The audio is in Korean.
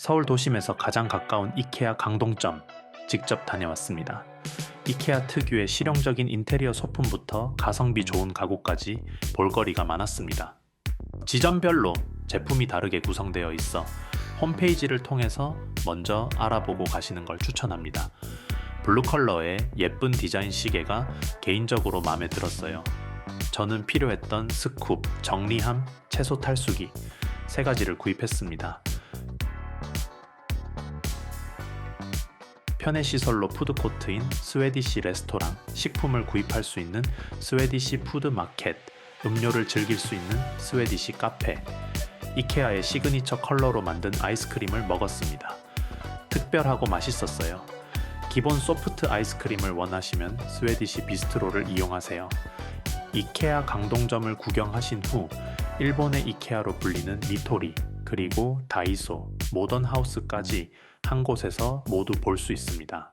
서울 도심에서 가장 가까운 이케아 강동점 직접 다녀왔습니다. 이케아 특유의 실용적인 인테리어 소품부터 가성비 좋은 가구까지 볼거리가 많았습니다. 지점별로 제품이 다르게 구성되어 있어 홈페이지를 통해서 먼저 알아보고 가시는 걸 추천합니다. 블루 컬러의 예쁜 디자인 시계가 개인적으로 마음에 들었어요. 저는 필요했던 스쿱, 정리함, 채소 탈수기 세 가지를 구입했습니다. 편의 시설로 푸드코트인 스웨디시 레스토랑, 식품을 구입할 수 있는 스웨디시 푸드마켓, 음료를 즐길 수 있는 스웨디시 카페, 이케아의 시그니처 컬러로 만든 아이스크림을 먹었습니다. 특별하고 맛있었어요. 기본 소프트 아이스크림을 원하시면 스웨디시 비스트로를 이용하세요. 이케아 강동점을 구경하신 후 일본의 이케아로 불리는 니토리 그리고 다이소, 모던 하우스까지 한 곳에서 모두 볼 수 있습니다.